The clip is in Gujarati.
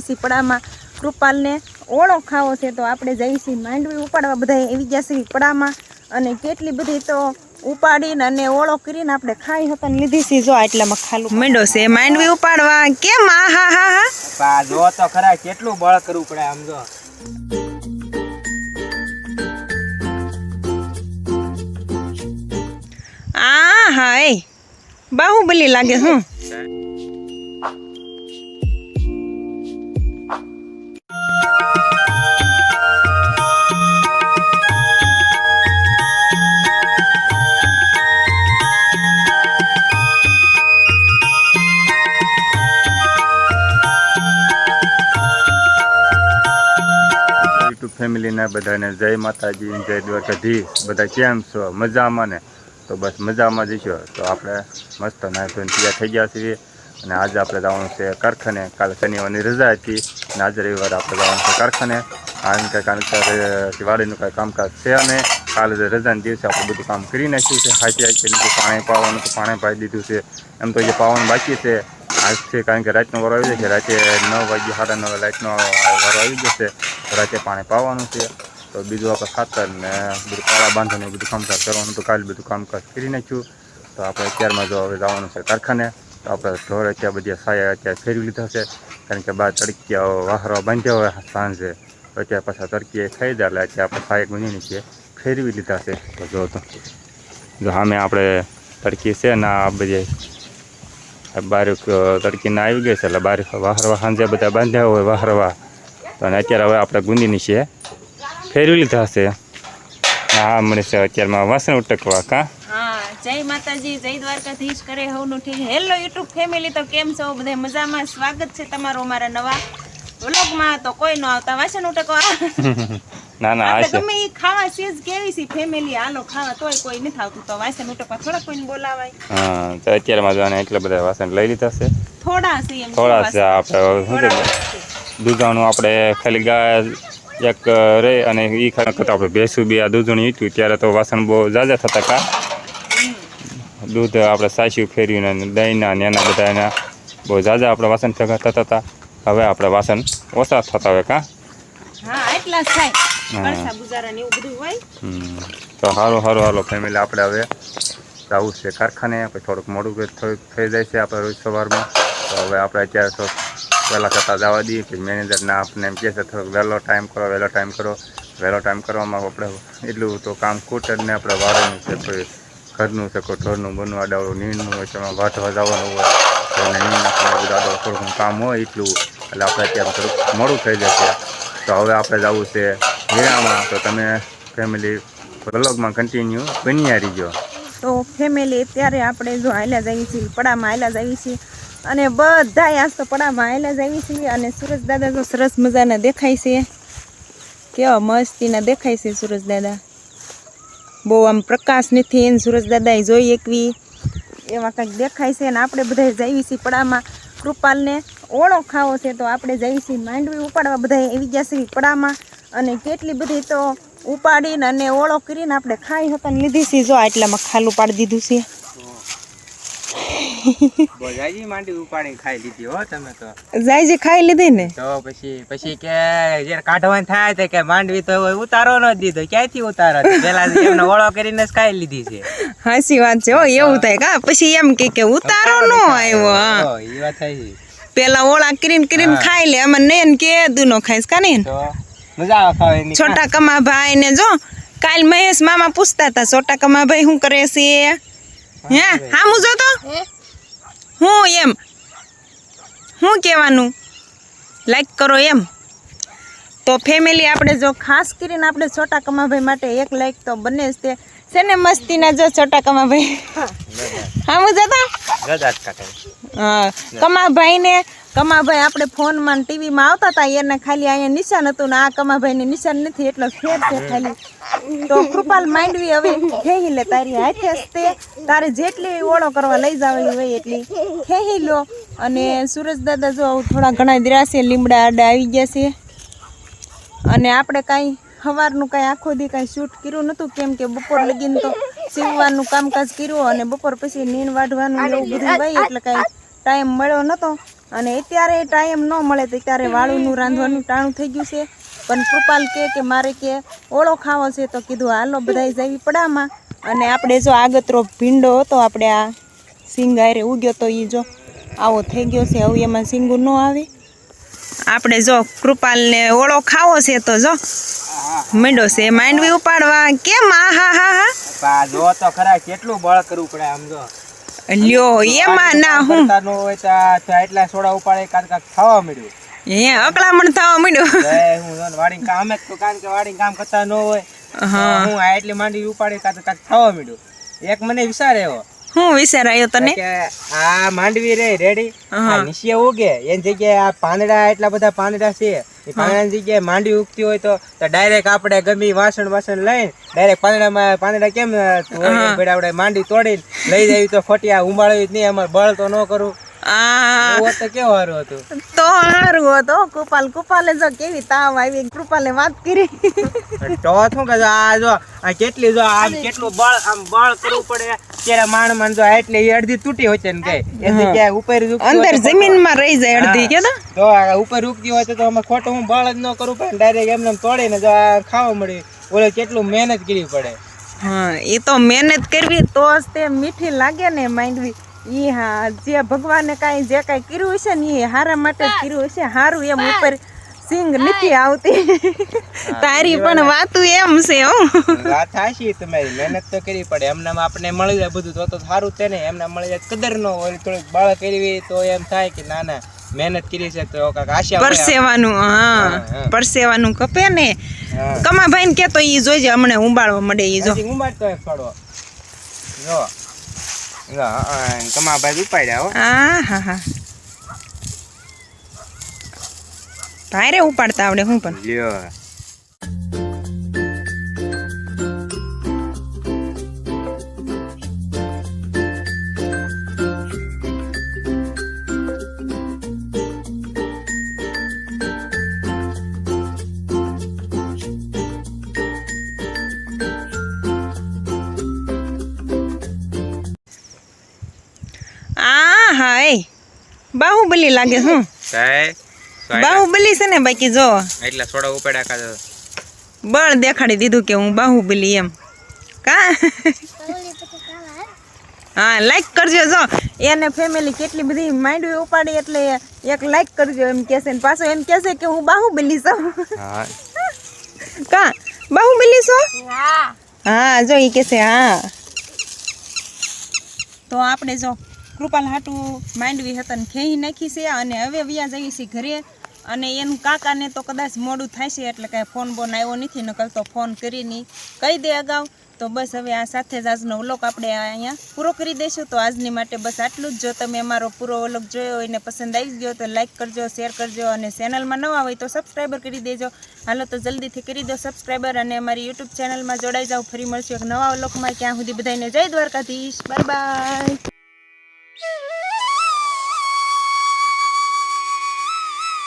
છીએ પડામાં કૃપાલને ઓળો ખાવો છે તો આપણે જઈશી માંડવી ઉપાડવા. બધા એવી ગયા છીએ પડામાં અને કેટલી બધી તો ઉપાડીને અને ઓળો કરીને આપણે ખાઈ હતા ને લીધી છે. જો આટલામાં ખાલું માંડો છે માંડવી ઉપાડવા. કેમ? આ હા હા હા. પા જો તો ખરા કેટલું બળ કરવું પડે આમ જો. આ હા એ. બાહુબલી લાગે હું યુટ્યુબ ફેમિલીના બધાને જય માતાજી, જય દ્વારકાધીશ. બધા કેમ છો? મજામાં ને? તો બસ મજામાં જઈશું તો આપણે મસ્ત નાહી ધોઈને થઈ ગયા છીએ. અને આજે આપણે જવાનું છે કારખાને. કાલે શનિવારની રજા હતી. અને આજે રવિવારે આપણે જવાનું છે કારખાને. કારણ કે કારણ કે દિવાળીનું કાંઈ કામકાજ છે અને કાલે રજાના દિવસે આપણે બધું કામ કરી નાખ્યું છે. હાચી હાચી પાણી પાવાનું તો પાણી પાઈ દીધું છે. એમ તો જે પાવાનું બાકી છે. આજથી કારણ કે રાતનો વારો આવી જશે, રાતે નવ વાગ્યે સાડા નવે લાઇટનો વારો આવી જશે રાતે પાણી પાવાનું છે. તો બીજું આપણે ખાતર ને બધું કાળા બાંધવાનું બધું કામકાજ કરવાનું તો કાલે બધું કામકાજ કરી નાખ્યું. તો આપણે અત્યારમાં જો હવે જવાનું છે કારખાને, તો આપણે ઢોર અત્યારે બધી સાયા અત્યારે ફેરવી લીધા છે. કારણ કે બહાર તડકિયા વાહરો બાંધ્યા હોય સાંજે. તો અત્યારે પાછા તડકીએ ખાઈ જાય, એટલે અત્યારે આપણે સાયા ગુની છે ફેરવી લીધા છે. તો જો તો, જો સામે આપણે તડકી છે ને આ બધી બારીક તડકીને આવી ગઈ છે, એટલે બારી વાહરવા સાંજે બધા બાંધ્યા હોય વાહરવા તો અને અત્યારે હવે આપણે ગુંદીની છે. ફેરવી લીધા હશે. હા મને છે. અત્યારમાં વાસણ ઉટકવા, કા? જય માતાજી, જય દ્વારકાધીશ. કરે હવનું ઠીક. હેલો યુટ્યુબ ફેમિલી તો કેમ છો? બધા મજામાં? સ્વાગત છે તમારું અમારા નવા વ્લોગમાં તો કોઈ ન આવતા વાસણ ઉટકવા ના ના આ તમે ઈ ખાવા સીઝ કેવી છે ફેમિલી આલો ખાવા તોય કોઈ નથી આવતું. તો વાસણ ઉટકવા થોડા કોઈને બોલાવાય. હા તો અત્યારમાં જોવાને એટલા બધા વાસણ લઈ લીધા છે. થોડા છે એમ થોડા છે આપણે. દૂધાણું આપણે ખાલી ગાય એક રે અને ઈ ખાલી કરતા આપણે ભેંસું બી આ દૂધણું ઈટ્યું ત્યારે તો વાસણ બહુ ઝાઝા થતા કા. દૂધ આપણે સાચું ફેર્યું ને દહીંના ને એના બધા એના બહુ ઝાઝા આપણે વાસણ થતા હતા. હવે આપણે વાસણ ઓછા થતા હોય કાં. તો સારું સારું હાલો ફેમિલી આપણે હવે જવું છે કારખાને પછી થોડુંક મોડું થઈ જાય છે આપણે રોજ સવારમાં. તો હવે આપણે અત્યારે તો વહેલા થતાં જવા દઈએ પછી મેનેજરના આપણને એમ કહે છે થોડોક વહેલો ટાઈમ કરો વહેલો ટાઈમ કરો. વહેલો ટાઈમ કરવામાં આપણે એટલું તો કામ ખૂટ ને આપણે વાળવાનું છે કોઈ ઘરનું છે કોઈ ઢોરનું બનવું આડાવડું નીણનું હોય તેમાં વાટવા જવાનું હોય નીણ નાખવાનું બધું આડાવડું થોડું કામ હોય એટલું એટલે આપણે અત્યારે થોડુંક મોડું થઈ જશે. તો હવે આપણે જવું છે હીરામાં તો તમે ફેમિલી બ્લોગમાં કન્ટિન્યુ બન્યા રહીજો. તો ફેમિલી અત્યારે આપણે જો આયલા જઈએ છીએ, પડામાં આયલા જઈએ છીએ. અને બધા આજ તો પડામાં આયલા જઈએ છીએ અને સુરજ દાદા તો સરસ મજાના દેખાય છે. કેવા મસ્તીના દેખાય છે સુરજ દાદા. બહુ આમ પ્રકાશ નથી એને સુરજ દાદાએ જોઈ એકવી. એવા કંઈક દેખાય છે અને આપણે બધા જઈએ છીએ પડામાં. કૃપાલને ઓળો ખાવો છે તો આપણે જઈશું માંડવી ઉપાડવા બધા એવી છીએ પડામાં અને કેટલી બધી તો ઉપાડીને અને ઓળો કરીને આપણે ખાઈ હતા ને લીધી છે. જો આટલામાં ખાલું પાડી દીધું છે. બોજાજી માંડી ઉપાડી ખાઈ લીધી હો તમે તો. જાયજી ખાઈ લીધી ને? તો પછી પછી કે જ્યારે કાઢવાનું થાય તો કે માંડવી તો ઉતારો ન દીધો. ક્યાંથી ઉતારો? પેલા એમને ઓળો કરીને જ ખાઈ લીધી છે. હાસી વાત છે હો એવું થાય કા? પછી એમ કે કે ઉતારો નો આવ્યો હા. વાત છે. પેલા ઓળા કરીને કરીને ખાઈ લે અમે નયન કે દુનો ખાઈશ કા મજા આવે ખાવાની છોટા કમા ભાઈ ને જો કાલ મહેશ મામા પૂછતા હતા છોટા કમા ભાઈ શું કરે છે? હે? હા હું જો તો. હું? એમ હું કહેવાનું? લાઈક કરો એમ. તો ફેમિલી આપણે જો ખાસ કરીને આપણે છોટા કમાભાઈ માટે એક લાઈક તો બને જ તે. છે ને મસ્તીના જો છોટા ભાઈ. હા. હું જતા? હા. કમાભાઈને કમાભાઈ આપણે ફોનમાં ને ટીવીમાં આવતા હતા એને ખાલી અહીંયા નિશાન હતું ને આ કમાભાઈને નિશાન નથી એટલો ફેર છે ખાલી. તો કૃપાલ માંડવી હવે ખેહી લે તારી હાથે હસ્તે તારે જેટલી ઓળો કરવા લઈ જવાની હોય એટલી. ખેહી લો. અને સુરજ દાદા જો થોડા ઘણા દ્રાસે લીમડા આડા આવી ગયા છે. અને આપણે કાંઈ સવારનું કાંઈ આખો દી કાંઈ શૂટ કર્યું નહોતું. કેમ કે બપોર લગીને તો સીવવાનું કામકાજ કર્યું અને બપોર પછી નીણ વાઢવાનું એવું બધું ભાઈ, એટલે કાંઈ ટાઈમ મળ્યો નહોતો. અને અત્યારે ટાઈમ ન મળે તો અત્યારે વાળુનું રાંધવાનું ટાણું થઈ ગયું છે. પણ કૃપાલ કે કે મારે કે ઓળો ખાવો છે તો કીધું, હાલો બધા જવી પડામાં. અને આપણે જો આગતરો ભીંડો હતો, આપણે આ સિંગ હારે ઉગ્યો તો એ જો આવો થઈ ગયો છે. હવે એમાં સિંગું ન આવે. આપણે જો કૃપાલને ઓળો ખાવો છે તો જો મીંડો છે માંડવી ઉપાડવા. કેમ? આ હા હા હા. પા જો તો ખરા કેટલું બળ કરવું પડે આમ જો. લ્યો એમાં ના હું. તાનો હોય તો એટલા સોડા ઉપાડે કાંક કાંક ખાવા મળ્યું હે અકળામણ થવા મળ્યું હું જો વાડી કામ જ તો કારણ કે વાડી કામ કરતા ન હોય. હા. હું આ એટલી માંડી ઉપાડી કાંક કાક ખાવા મળ્યું એક મને વિચાર એવો હું વિચાર આવ્યો તને? આ માંડવી રે રેડી નીચે ઉગે એની જગ્યાએ આ પાંદડા એટલા બધા પાંદડા છે. પાંદડાની જગ્યાએ માંડી ઉગતી હોય તો ડાયરેક્ટ આપણે ગમી વાસણ વાસણ લઈને ડાયરેક્ટ પાંદડામાં પાંદડા કેમ આપણે માંડી તોડીને લઈ જવી તો ફટિયા ઉમાળવી જ નહીં અમારે બળ તો ન કરું. તો કેવું હતું? તો સારું હતો કૃપાલ કૃપાલે જો કેવી તાવ આવી કૃપાલે વાત કરી. તો શું કે આ જો કેટલી જો આમ કેટલું બળ આમ બળ કરવું પડે? ત્યારે માણ માણ જો એટલે એ અડધી તૂટી હોય છે ને કઈ. એ કે ઉપર અંદર જમીનમાં રહી જાય અડધી કે જો ઉપર ઉગતી હોય તો અમે ખોટું હું બળ જ ન કરું પણ ડાયરેક્ટ એમને એમ તોડીને જો આ ખાવા મળી ઓલે કેટલું મહેનત કરવી પડે. હા એ તો મહેનત કરવી તો જ તે મીઠી લાગે ને માંડવી. ઈ હા જે ભગવાને કાંઈ જે કાંઈ કર્યું હશે ને એ હારા માટે જ કર્યું હશે હારું એમ ઉપર સિંગ નથી આવતી. તારી પણ વાતું એમ છે હો. વાત થાશી તમારી મહેનત તો કરવી પડે. એમને આપણે મળી જાય બધું તો તો સારું છે ને. એમને મળી જાય કદર ન હોય થોડીક બાળક કરવી તો એમ થાય કે ના ના મહેનત કરી છે તો કાક આશા પરસેવાનું હા. પરસેવાનું કપે ને. કમા કમાભાઈ ને કેતો ઈ જોઈજે હમણે ઉંબાળવા મળે ઈ જો. ઉંબાળતો એક ફળો. જો. કમા ભાઈ ઉપાડ્યા હો. હા હા હા. ભારે ઉપાડતા આવડે હું પણ. લ્યો. આ હાય. બાહુબલી લાગે હું. સાહેબ. બાહુબલી છે ને બાકી જો. એટલા સોડા ઉપાડ્યા કાઢો બળ દેખાડી દીધું કે હું બાહુબલી એમ. કા? હા લાઈક કરજો જો. એને ફેમિલી કેટલી બધી માંડવી ઉપાડી એટલે એક લાઈક કરજો એમ કહેશે ને. પાછો એમ કહેશે કે હું બાહુબલી છું. હા. કા? બાહુબલી છો? હા. જો એ કહેશે હા. તો આપણે જો કૃપાલ હાટું માંડવી હતા ને ખેઈ નાખી છે અને હવે વ્યા છીએ ઘરે. અને એનું કાકાને તો કદાચ મોડું થાય છે એટલે કાંઈ ફોન બોન આવ્યો નથી નકલ તો ફોન કરીને કહી દે અગાઉ. તો બસ હવે આ સાથે જ આજનો વ્લોગ આપણે અહીંયા પૂરો કરી દઈશું. તો આજની માટે બસ આટલું જ. જો તમે અમારો પૂરો વ્લોગ જોયો હોય ને પસંદ આવી ગયો તો લાઈક કરજો, શેર કરજો અને ચેનલમાં નવા હોય તો સબસ્ક્રાઈબર કરી દેજો. હાલો તો જલ્દીથી કરી દો સબસ્ક્રાઈબર અને અમારી યુટ્યુબ ચેનલમાં જોડાઈ જાઓ. ફરી મળશું એક નવા વ્લોગમાં. ક્યાં સુધી બધાને જય દ્વારકાધીશ. Bye bye.